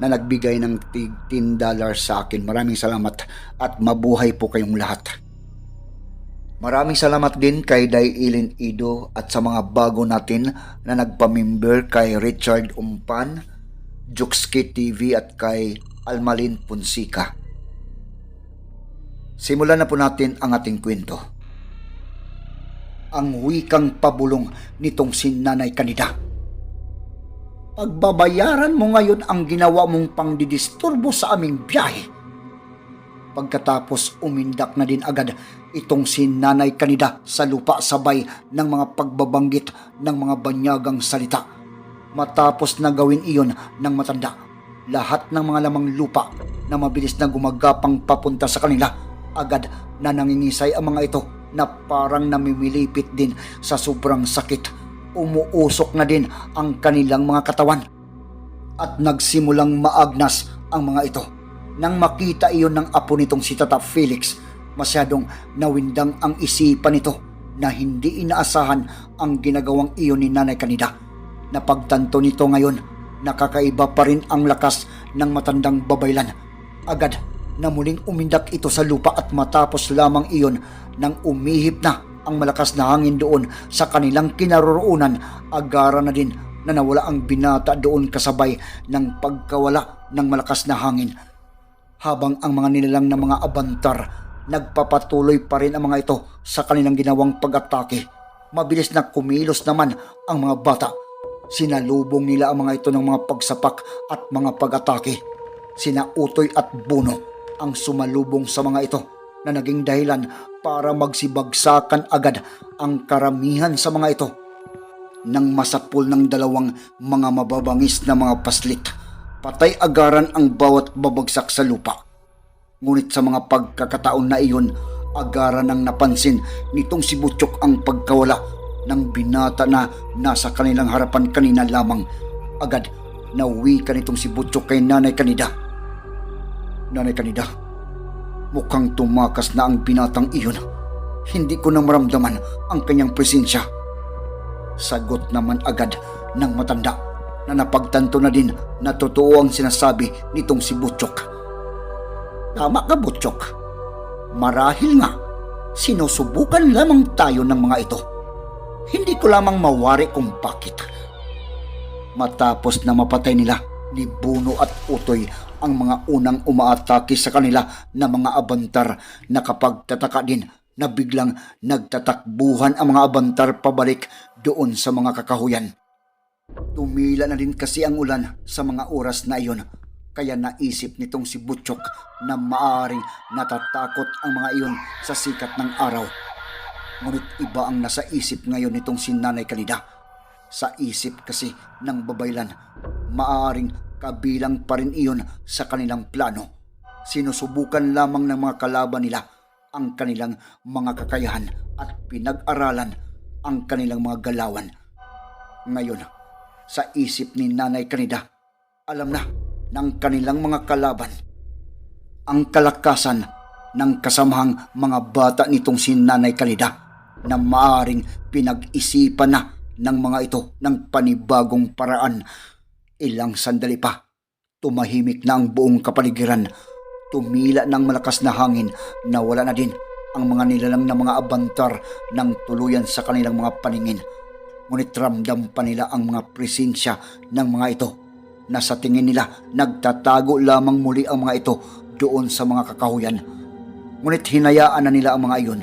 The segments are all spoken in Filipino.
na nagbigay ng tig 10 dollars sa akin. Maraming salamat at mabuhay po kayong lahat. Maraming salamat din kay Day Ido at sa mga bago natin na nagpamember kay Richard Umpan, Jukski TV at kay Almalin Punsika. Simulan na po natin ang ating kwento. Ang wikang pabulong nitong si Nanay Kanida. Pagbabayaran mo ngayon ang ginawa mong pangdidisturbo sa aming biyahe. Pagkatapos umindak na din agad itong si Nanay Kanida sa lupa sabay ng mga pagbabanggit ng mga banyagang salita. Matapos na gawin iyon ng matanda, lahat ng mga lamang lupa na mabilis na gumagapang papunta sa kanila, agad na nangingisay ang mga ito na parang namimilipit din sa sobrang sakit. Umuusok na din ang kanilang mga katawan at nagsimulang maagnas ang mga ito. Nang makita iyon ng apo nitong si Tata Felix, masyadong nawindang ang isipan nito na hindi inaasahan ang ginagawang iyon ni Nanay Kanida. Napagtanto nito ngayon, nakakaiba pa rin ang lakas ng matandang babaylan. Agad na muling umindak ito sa lupa at matapos lamang iyon nang umihip na ang malakas na hangin doon sa kanilang kinaroroonan, agara na din na nawala ang binata doon kasabay ng pagkawala ng malakas na hangin habang ang mga nilalang na mga abantar nagpapatuloy pa rin ang mga ito sa kanilang ginawang pag-atake. Mabilis na kumilos naman ang mga bata. Sinalubong nila ang mga ito ng mga pagsapak at mga pag-atake. Sina Utoy at Buno ang sumalubong sa mga ito na naging dahilan para magsibagsakan agad ang karamihan sa mga ito nang masapul ng dalawang mga mababangis na mga paslit patay agaran ang bawat babagsak sa lupa. Ngunit sa mga pagkakataon na iyon, agaran nang napansin nitong si Butchok ang pagkawala ng binata na nasa kanilang harapan kanina lamang. Agad, nauwi ka nitong si Butchok kay Nanay Kanida. Nanay Kanida, mukhang tumakas na ang binatang iyon. Hindi ko na maramdaman ang kanyang presensya. Sagot naman agad ng matanda na napagtanto na din na totoo ang sinasabi nitong si Butchok. Tama ka, Butchok. Marahil nga, sinusubukan lamang tayo ng mga ito. Hindi ko lamang mawari kung bakit. Matapos na mapatay nila ni Buno at Utoy ang mga unang umaatake sa kanila na mga abantar na kapag tataka din na biglang nagtatakbuhan ang mga abantar pabalik doon sa mga kakahuyan. Tumila na din kasi ang ulan sa mga oras na iyon. Kaya naisip nitong si Butchok na maaring natatakot ang mga iyon sa sikat ng araw. Ngunit iba ang nasa isip ngayon nitong si Nanay Kanida. Sa isip kasi ng babaylan, maaring kabilang pa rin iyon sa kanilang plano. Sinusubukan lamang ng mga kalaban nila ang kanilang mga kakayahan at pinag-aralan ang kanilang mga galawan. Ngayon, sa isip ni Nanay Kanida. Alam na ng kanilang mga kalaban ang kalakasan ng kasamahang mga bata nitong si Nanay Kanida na maaring pinag-isipan na ng mga ito ng panibagong paraan. Ilang sandali pa, tumahimik na ang buong kapaligiran. Tumila ng malakas na hangin na wala na din ang mga nilalang na mga abantar ng tuluyan sa kanilang mga paningin ngunit ramdam pa nila ang mga presensya ng mga ito na sa tingin nila nagtatago lamang muli ang mga ito doon sa mga kakahuyan. Ngunit hinayaan na nila ang mga iyon.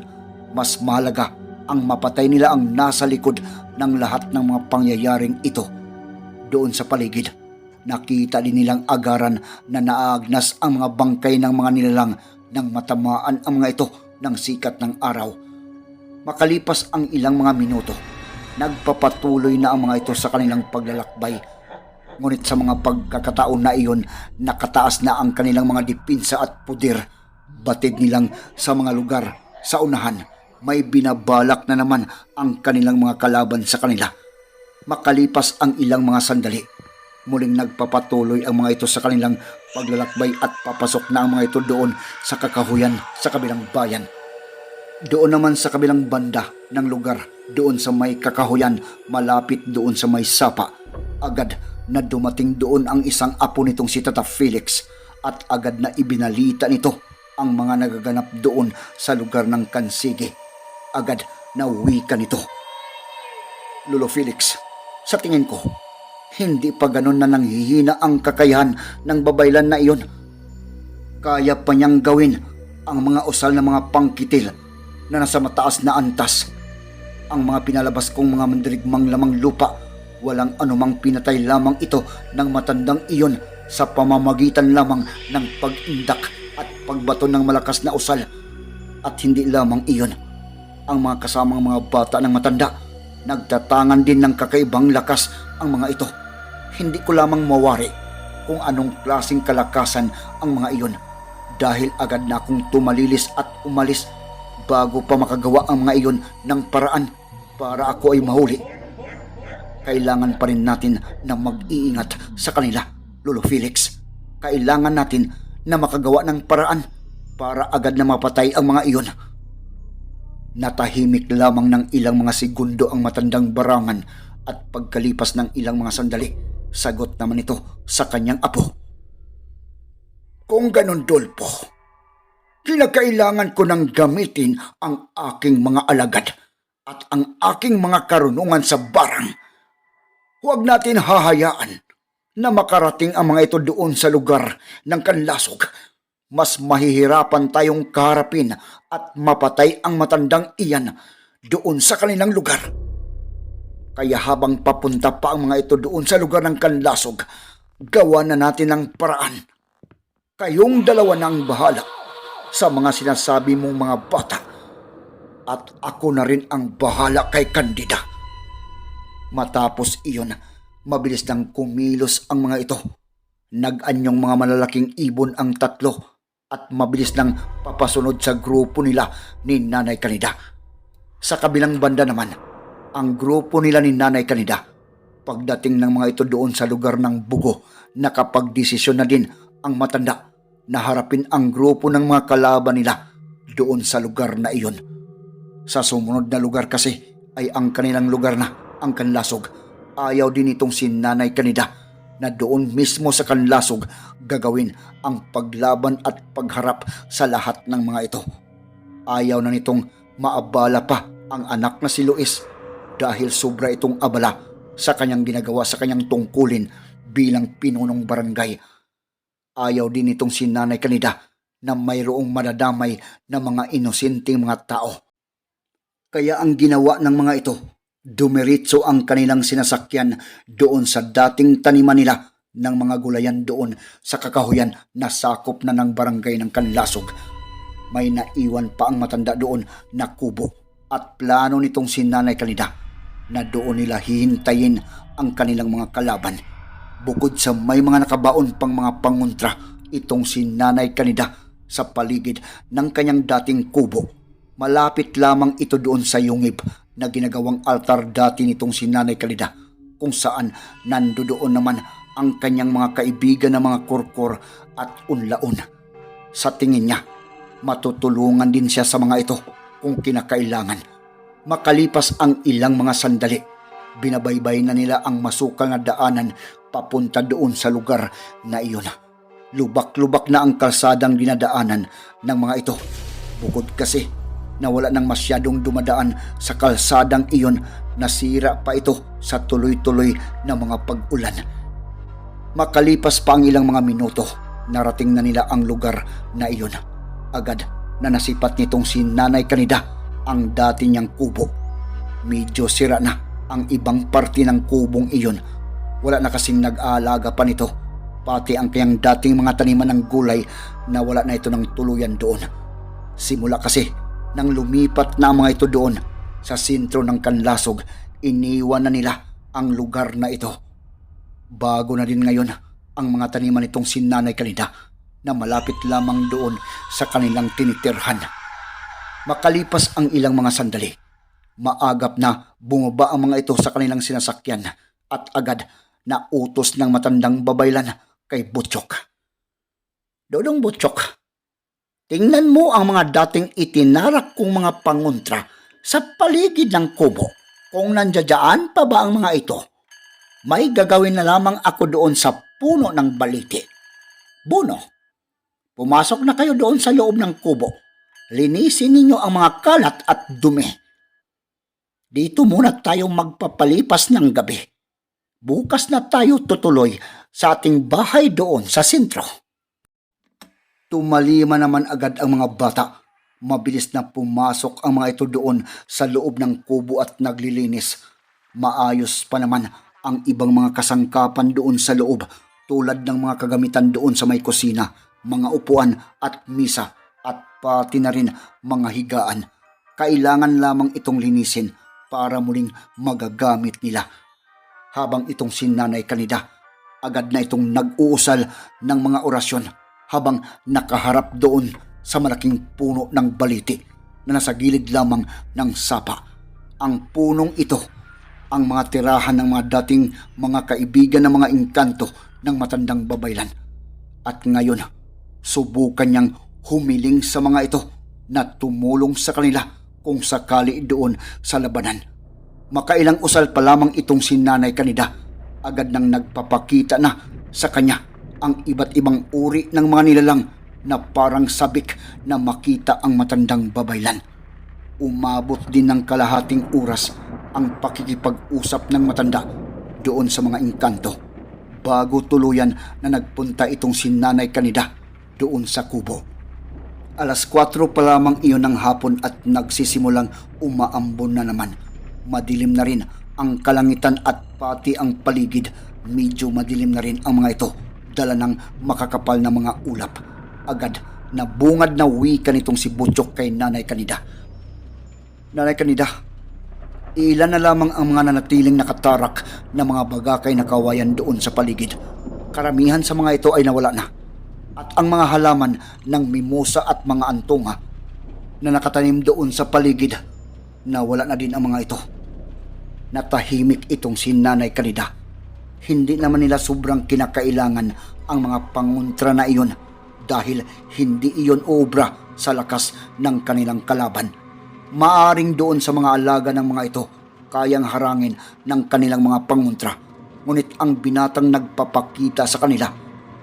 Mas mahalaga ang mapatay nila ang nasa likod ng lahat ng mga pangyayaring ito. Doon sa paligid, nakita din nilang agaran na naagnas ang mga bangkay ng mga nilalang nang matamaan ang mga ito ng sikat ng araw. Makalipas ang ilang mga minuto, nagpapatuloy na ang mga ito sa kanilang paglalakbay. Ngunit sa mga pagkakataon na iyon, nakataas na ang kanilang mga dipinsa at pudir. Batid nilang sa mga lugar sa unahan, may binabalak na naman ang kanilang mga kalaban sa kanila. Makalipas ang ilang mga sandali, muling nagpapatuloy ang mga ito sa kanilang paglalakbay at papasok na ang mga ito doon sa kakahuyan sa kabilang bayan. Doon naman sa kabilang banda ng lugar, doon sa may kakahuyan, malapit doon sa may sapa. Agad na dumating doon ang isang apo nitong si Tata Felix at agad na ibinalita nito ang mga nagaganap doon sa lugar ng Kansige. Agad na wika nito. Lolo Felix, sa tingin ko, hindi pa ganun na nanghihina ang kakayahan ng babaylan na iyon. Kaya pa niyang gawin ang mga usal na mga pangkitil na nasa mataas na antas. Ang mga pinalabas kong mga mandirigmang lamang lupa, walang anumang pinatay lamang ito ng matandang iyon sa pamamagitan lamang ng pag-indak at pagbato ng malakas na usal. At hindi lamang iyon, ang mga kasamang mga bata ng matanda, nagtatangan din ng kakaibang lakas ang mga ito. Hindi ko lamang mawari kung anong klasing kalakasan ang mga iyon dahil agad na akong tumalilis at umalis bago pa makagawa ang mga iyon ng paraan para ako ay mahuli. Kailangan pa rin natin na mag-iingat sa kanila, Lolo Felix. Kailangan natin na makagawa ng paraan para agad na mapatay ang mga iyon. Natahimik lamang ng ilang mga segundo ang matandang barangan at pagkalipas ng ilang mga sandali, sagot naman ito sa kanyang apo. Kung ganun, Dolpo, kinakailangan ko nang gamitin ang aking mga alagad at ang aking mga karunungan sa barang. Huwag natin hahayaan na makarating ang mga ito doon sa lugar ng kanlasog. Mas mahihirapan tayong kaharapin at mapatay ang matandang iyan doon sa kanilang lugar. Kaya habang papunta pa ang mga ito doon sa lugar ng kanlasog, gawa na natin ang paraan. Kayong dalawa nang bahala sa mga sinasabi mong mga bata at ako na rin ang bahala kay Kandida. Matapos iyon, mabilis nang kumilos ang mga ito. Nag-anyong mga malalaking ibon ang tatlo at mabilis nang papasunod sa grupo nila ni Nanay Kanida. Sa kabilang banda naman, ang grupo nila ni Nanay Kanida. Pagdating ng mga ito doon sa lugar ng bugo, nakapagdesisyon na din ang matanda na harapin ang grupo ng mga kalaban nila doon sa lugar na iyon. Sa sumunod na lugar kasi ay ang kanilang lugar na, ang kanlasog. Ayaw din itong si Nanay Kanida na doon mismo sa kanlasog gagawin ang paglaban at pagharap sa lahat ng mga ito. Ayaw na nitong maabala pa ang anak na si Luis dahil sobra itong abala sa kanyang ginagawa sa kanyang tungkulin bilang pinunong barangay. Ayaw din itong si Nanay Kanida na mayroong madadamay na mga inosenteng mga tao. Kaya ang ginawa ng mga ito, dumiritso ang kanilang sinasakyan doon sa dating taniman nila ng mga gulayan doon sa kakahuyan na sakop na ng barangay ng Kanlasog. May naiwan pa ang matanda doon na kubo at plano nitong si Nanay Kanida na doon nila hihintayin ang kanilang mga kalaban. Bukod sa may mga nakabaon pang mga panguntra, itong si Nanay Kanida sa paligid ng kanyang dating kubo. Malapit lamang ito doon sa yungib na ginagawang altar dati nitong si Nanay Kalida kung saan nandoon naman ang kanyang mga kaibigan na mga kurkur at unlaon. Sa tingin niya, matutulungan din siya sa mga ito kung kinakailangan. Makalipas ang ilang mga sandali, binabaybay na nila ang masukal na daanan papunta doon sa lugar na iyon. Lubak-lubak na ang kalsadang dinadaanan ng mga ito. Bukod kasi na wala nang masyadong dumadaan sa kalsadang iyon, nasira pa ito sa tuloy-tuloy na mga pag-ulan. Makalipas pa ang ilang mga minuto, narating na nila ang lugar na iyon. Agad na nasipat nitong si Nanay Kanida ang dati niyang kubo. Medyo sira na ang ibang parte ng kubong iyon. Wala na kasing nag-aalaga pa nito. Pati ang kanyang dating mga taniman ng gulay na wala na ito ng tuluyan doon. Simula kasi nang lumipat na mga ito doon sa sentro ng Kanlasog, iniwan na nila ang lugar na ito. Bago na din ngayon ang mga taniman nitong sinanay kanina na malapit lamang doon sa kanilang tinitirhan. Makalipas ang ilang mga sandali, maagap na bumaba ang mga ito sa kanilang sinasakyan at agad na utos ng matandang babaylan kay Butchok. Dodong Butchok, tingnan mo ang mga dating itinarak kong mga pangontra sa paligid ng kubo. Kung nandiyadyaan pa ba ang mga ito, may gagawin na lamang ako doon sa puno ng baliti. Buno, pumasok na kayo doon sa loob ng kubo. Linisin ninyo ang mga kalat at dumi. Dito muna tayo magpapalipas ng gabi. Bukas na tayo tutuloy sa ating bahay doon sa sentro. Tumalima naman agad ang mga bata. Mabilis na pumasok ang mga ito doon sa loob ng kubo at naglilinis. Maayos pa naman ang ibang mga kasangkapan doon sa loob tulad ng mga kagamitan doon sa may kusina, mga upuan at misa at pati na rin mga higaan. Kailangan lamang itong linisin para muling magagamit nila. Habang itong sinanay kanida, agad na itong nag-uusal ng mga orasyon habang nakaharap doon sa malaking puno ng baliti na nasa gilid lamang ng sapa. Ang punong ito ang mga tirahan ng mga dating mga kaibigan ng mga engkanto ng matandang babaylan. At ngayon, subukan niyang humiling sa mga ito na tumulong sa kanila kung sakali doon sa labanan. Makailang usal pa lamang itong si Nanay Kanida, agad nang nagpapakita na sa kanya ang iba't ibang uri ng mga nilalang na parang sabik na makita ang matandang babaylan. Umabot din ng kalahating oras ang pakikipag-usap ng matanda doon sa mga engkanto bago tuluyan na nagpunta itong si Nanay Kanida doon sa kubo. Alas 4 pa lamang iyon ng hapon at nagsisimulang umaambon na naman. Madilim na rin ang kalangitan at pati ang paligid. Medyo madilim na rin ang mga ito dala ng makakapal na mga ulap. Agad na bungad na wika nitong si Butchok kay Nanay Kanida. Nanay Kanida, ilan na lamang ang mga nanatiling nakatarak na mga bagakay na kawayan doon sa paligid. Karamihan sa mga ito ay nawala na. At ang mga halaman ng mimosa at mga antunga na nakatanim doon sa paligid, nawala na din ang mga ito. Natahimik itong si Nanay Kanida. Hindi naman nila sobrang kinakailangan ang mga panguntra na iyon dahil hindi iyon obra sa lakas ng kanilang kalaban. Maaring doon sa mga alaga ng mga ito kayang harangin ng kanilang mga panguntra. Ngunit ang binatang nagpapakita sa kanila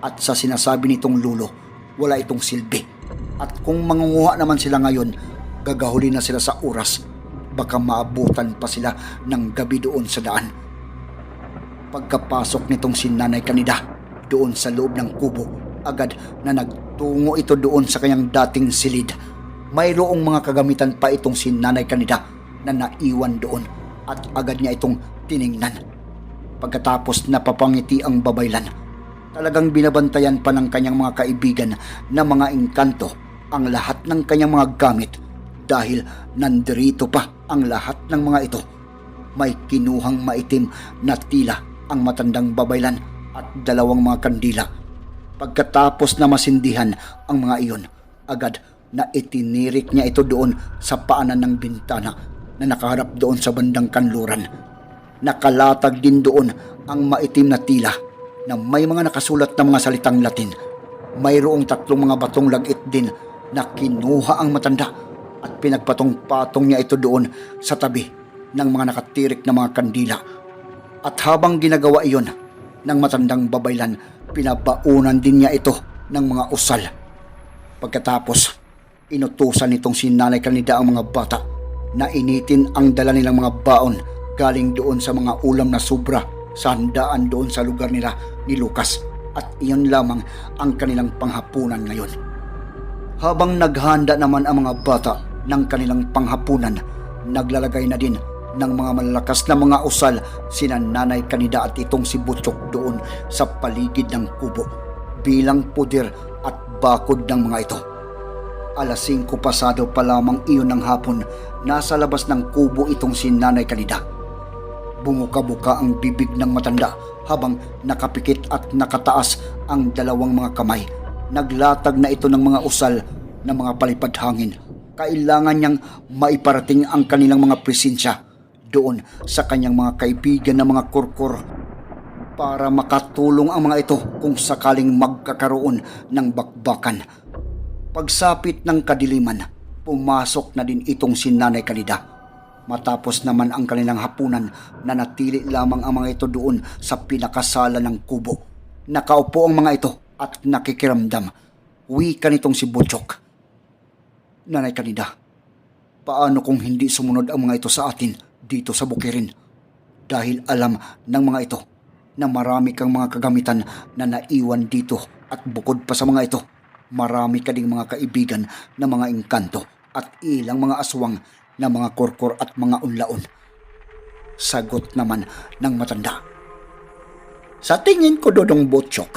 at sa sinasabi nitong lulo, wala itong silbi. At kung mangunguha naman sila ngayon, gagahuli na sila sa oras. Baka maabutan pa sila ng gabi doon sa daan. Pagkapasok nitong si Nanay Kanida doon sa loob ng kubo, agad na nagtungo ito doon sa kanyang dating silid. Mayroong mga kagamitan pa itong si Nanay Kanida na naiwan doon at agad niya itong tiningnan. Pagkatapos napapangiti ang babaylan, talagang binabantayan pa ng kanyang mga kaibigan na mga engkanto ang lahat ng kanyang mga gamit dahil nandirito pa ang lahat ng mga ito. May kinuhang maitim na tila ang matandang babaylan at dalawang mga kandila. Pagkatapos na masindihan ang mga iyon, agad na itinirik niya ito doon sa paanan ng bintana na nakaharap doon sa bandang kanluran. Nakalatag din doon ang maitim na tila na may mga nakasulat na mga salitang Latin. Mayroong tatlong mga batong lagit din na kinuha ang matanda at pinagpatong-patong niya ito doon sa tabi ng mga nakatirik na mga kandila. At habang ginagawa iyon ng matandang babaylan, pinabaunan din niya ito ng mga usal. Pagkatapos, inutusan nitong si Nanay Kanida ang mga bata na initin ang dala nilang mga baon galing doon sa mga ulam na sobra sa handaan doon sa lugar nila ni Lucas at iyon lamang ang kanilang panghapunan ngayon. Habang naghanda naman ang mga bata ng kanilang panghapunan, naglalagay na din ng mga malalakas na mga usal sina Nanay Kanida at itong si Butchok doon sa paligid ng kubo bilang pudir at bakod ng mga ito. Alas 5 pasado pa lamang iyon ng hapon, nasa labas ng kubo itong si Nanay Kanida. Bumuka-buka ang bibig ng matanda habang nakapikit at nakataas ang dalawang mga kamay. Naglatag na ito ng mga usal na mga palipad hangin. Kailangan niyang maiparating ang kanilang mga presensya doon sa kanyang mga kaibigan na mga kurkur para makatulong ang mga ito kung sakaling magkakaroon ng bakbakan. Pagsapit ng kadiliman, pumasok na din itong si Nanay Kanida. Matapos naman ang kanilang hapunan, nanatili lamang ang mga ito doon sa pinakasala ng kubo. Nakaupo ang mga ito at nakikiramdam. Wika nitong si Butchok. Nanay Kanida, paano kung hindi sumunod ang mga ito sa atin dito sa Bukirin? Dahil alam ng mga ito na marami kang mga kagamitan na naiwan dito at bukod pa sa mga ito, marami ka ding mga kaibigan na mga engkanto at ilang mga aswang na mga korkor at mga unlaon. Sagot naman ng matanda. Sa tingin ko, Dodong Butchok,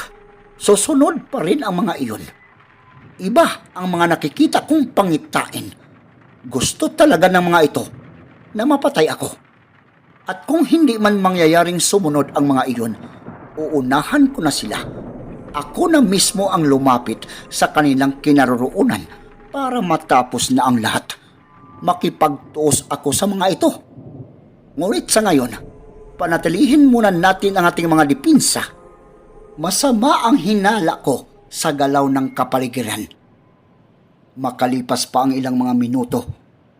susunod pa rin ang mga iyon. Iba ang mga nakikita kong pangitain. Gusto talaga ng mga ito na mapatay ako. At kung hindi man mangyayaring sumunod ang mga iyon, uunahan ko na sila. Ako na mismo ang lumapit sa kanilang kinaroroonan para matapos na ang lahat. Makipagtuos ako sa mga ito. Ngunit sa ngayon, panatilihin muna natin ang ating mga dipinsa. Masama ang hinala ko sa galaw ng kapaligiran. Makalipas pa ang ilang mga minuto,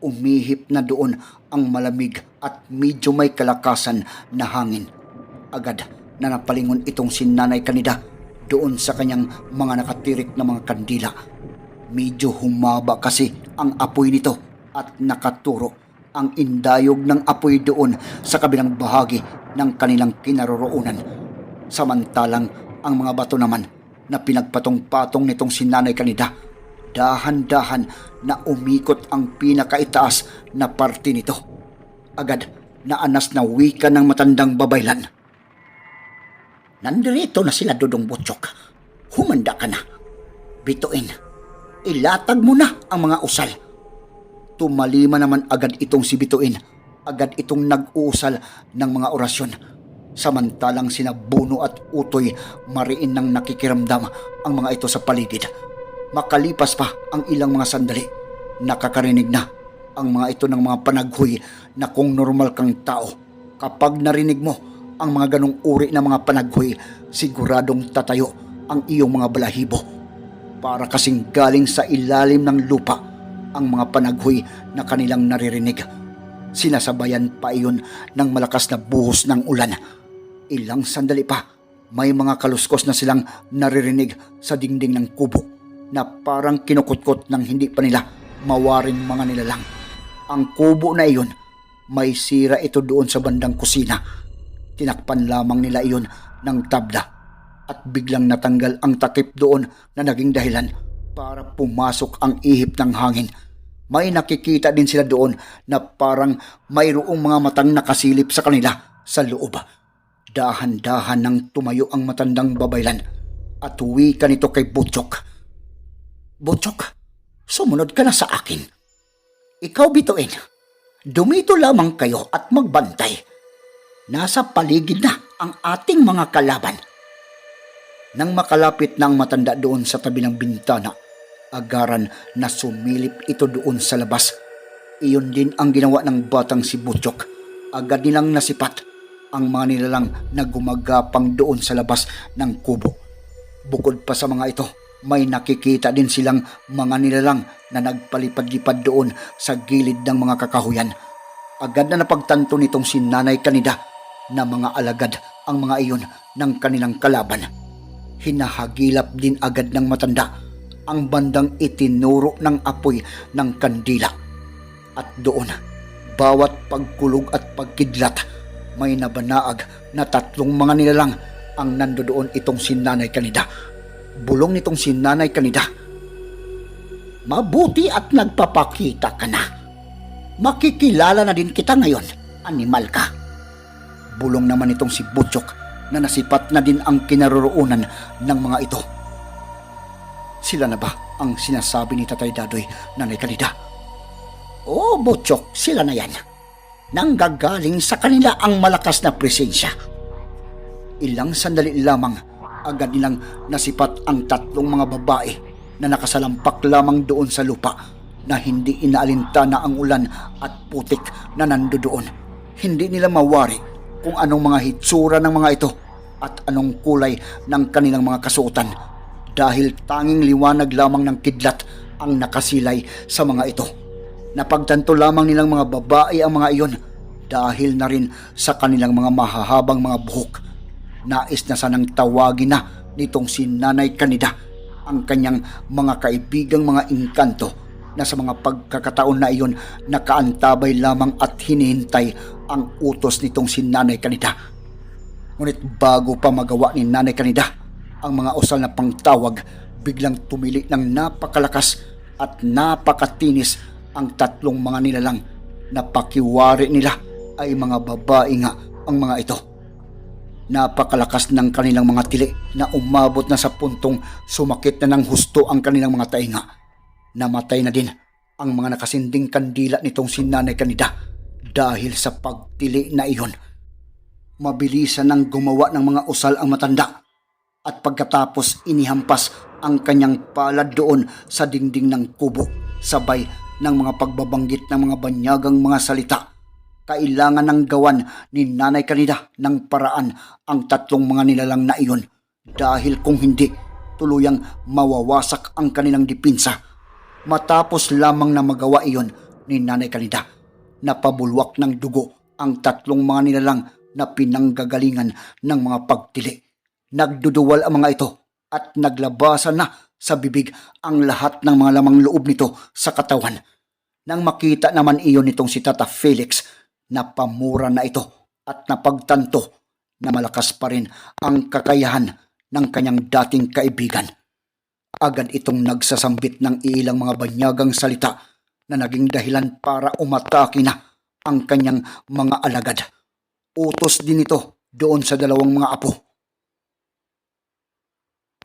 umihip na doon ang malamig at medyo may kalakasan na hangin. Agad na napalingon itong si Nanay Kanida doon sa kanyang mga nakatirik na mga kandila. Medyo humaba kasi ang apoy nito at nakaturo ang indayog ng apoy doon sa kabilang bahagi ng kanilang kinaroroonan. Samantalang ang mga bato naman na pinagpatong-patong nitong si Nanay Kanida, dahan-dahan na umikot ang pinakaitaas na parte nito. Agad na anas na wika ng matandang babaylan. Nandirito na sila Dudong Butchok. Humanda ka na. Bituin, ilatag mo na ang mga usal. Tumalima naman agad itong si Bituin. Agad itong nag-uusal ng mga orasyon. Samantalang sina Buno at Utoy mariin nang nakikiramdam ang mga ito sa paligid. Makalipas pa ang ilang mga sandali, nakakarinig na ang mga ito ng mga panaghoy na kung normal kang tao. Kapag narinig mo ang mga ganong uri ng mga panaghoy, siguradong tatayo ang iyong mga balahibo. Para kasing galing sa ilalim ng lupa ang mga panaghoy na kanilang naririnig. Sinasabayan pa iyon ng malakas na buhos ng ulan. Ilang sandali pa, may mga kaluskos na silang naririnig sa dingding ng kubo na parang kinukutkot ng hindi pa nila mawaring mga nilalang. Ang kubo na iyon, may sira ito doon sa bandang kusina. Tinakpan lamang nila iyon ng tabla at biglang natanggal ang takip doon na naging dahilan para pumasok ang ihip ng hangin. May nakikita din sila doon na parang mayroong mga matang nakasilip sa kanila sa loob. Dahan-dahan nang tumayo ang matandang babaylan at uwi ka nito kay Butchok. Butchok, sumunod ka na sa akin. Ikaw bituin, dumito lamang kayo at magbantay. Nasa paligid na ang ating mga kalaban. Nang makalapit ang matanda doon sa tabi ng bintana, agaran na sumilip ito doon sa labas. Iyon din ang ginawa ng batang si Butchok. Agad nilang nasipat ang mga nilalang na gumagapang doon sa labas ng kubo. Bukod pa sa mga ito, may nakikita din silang mga nilalang na nagpalipad-lipad doon sa gilid ng mga kakahuyan. Agad na napagtanto nitong si Nanay Kanida na mga alagad ang mga iyon ng kanilang kalaban. Hinahagilap din agad ng matanda ang bandang itinuro ng apoy ng kandila. At doon, bawat pagkulog at pagkidlat, may nabanaag na tatlong mga nilalang ang nandoon itong si Nanay Kanida. Bulong nitong si Nanay Kanida. Mabuti at nagpapakita ka na. Makikilala na din kita ngayon, animal ka. Bulong naman itong si Butchok na nasipat na din ang kinaroroonan ng mga ito. Sila na ba ang sinasabi ni Tatay Dadoy, Nanay Kalida? Oo, Butchok, sila na yan. Nanggagaling sa kanila ang malakas na presensya. Ilang sandali lamang, agad nilang nasipat ang tatlong mga babae na nakasalampak lamang doon sa lupa na hindi inaalintana ang ulan at putik na nando doon. Hindi nila mawari kung anong mga hitsura ng mga ito at anong kulay ng kanilang mga kasuotan dahil tanging liwanag lamang ng kidlat ang nakasilay sa mga ito. Napagtanto lamang nilang mga babae ang mga iyon dahil na rin sa kanilang mga mahahabang mga buhok. Nais na sanang tawagin na nitong si Nanay Kanida ang kanyang mga kaibigang mga inkanto na sa mga pagkakataon na iyon nakaantabay lamang at hinihintay ang utos nitong si Nanay Kanida. Ngunit bago pa magawa ni Nanay Kanida ang mga usal na pangtawag, biglang tumili ng napakalakas at napakatinis ang tatlong mga nilalang na pakiwari nila ay mga babae nga ang mga ito. Napakalakas ng kanilang mga tili na umabot na sa puntong sumakit na ng husto ang kanilang mga tainga. Namatay na din ang mga nakasinding kandila nitong si Nanay Kanida dahil sa pagtili na iyon. Mabilisan nang gumawa ng mga usal ang matanda at pagkatapos inihampas ang kanyang palad doon sa dingding ng kubo sabay ng mga pagbabanggit ng mga banyagang mga salita. Kailangan ng gawan ni Nanay Kanida ng paraan ang tatlong mga nilalang na iyon dahil kung hindi, tuluyang mawawasak ang kanilang dipinsa. Matapos lamang na magawa iyon ni Nanay Kanida, napabulwak ng dugo ang tatlong mga nilalang na pinanggagalingan ng mga pagtili. Nagduduwal ang mga ito at naglabasan na sa bibig ang lahat ng mga lamang loob nito sa katawan. Nang makita naman iyon nitong si Tata Felix, napamura na ito at napagtanto na malakas pa rin ang kakayahan ng kanyang dating kaibigan. Agad itong nagsasambit ng ilang mga banyagang salita na naging dahilan para umatake na ang kanyang mga alagad. Utos din ito doon sa dalawang mga apo.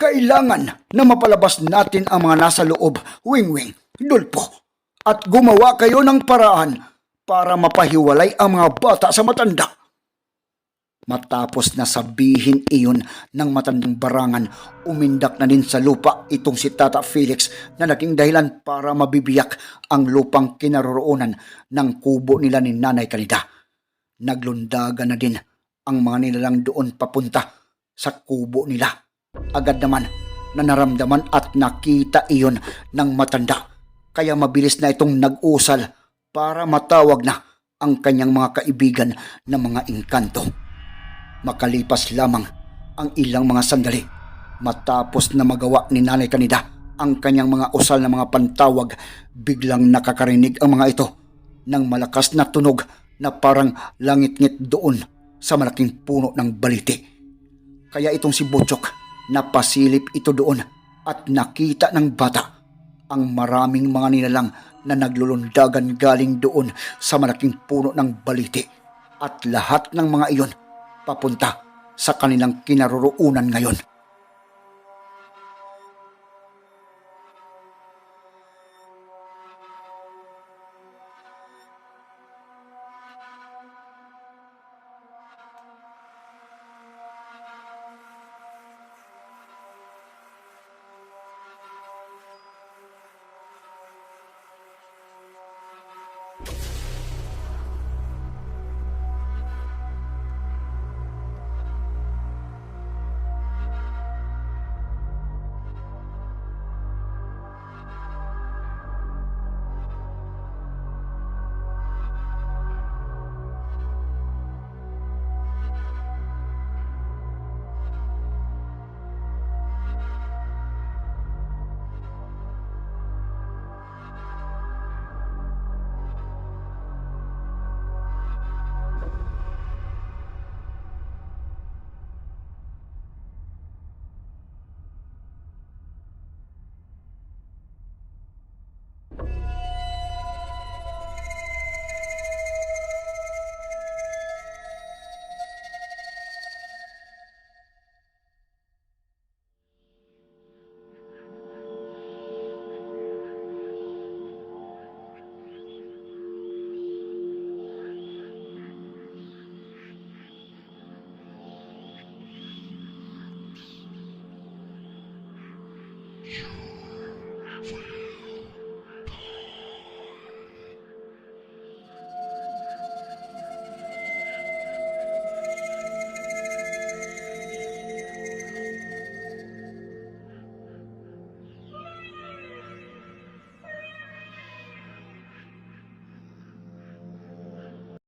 Kailangan na mapalabas natin ang mga nasa loob, wing-wing, dulpo, at gumawa kayo ng paraan para mapahiwalay ang mga bata sa matanda. Matapos na sabihin iyon ng matandang barangan, umindak na din sa lupa itong si Tata Felix na naging dahilan para mabibiyak ang lupang kinaroroonan ng kubo nila ni Nanay Kanida. Naglundagan na din ang mga nilalang doon papunta sa kubo nila. Agad naman na naramdaman at nakita iyon ng matanda. Kaya mabilis na itong nag-usal para matawag na ang kanyang mga kaibigan na mga engkanto. Makalipas lamang ang ilang mga sandali matapos na magawa ni Nanay Kanida ang kanyang mga usal na mga pantawag, biglang nakakarinig ang mga ito ng malakas na tunog na parang langit-ngit doon sa malaking puno ng baliti. Kaya itong si Butchok, napasilip ito doon at nakita ng bata ang maraming mga nilalang na naglulundagan galing doon sa malaking puno ng baliti at lahat ng mga iyon papunta sa kanilang kinaroroonan ngayon.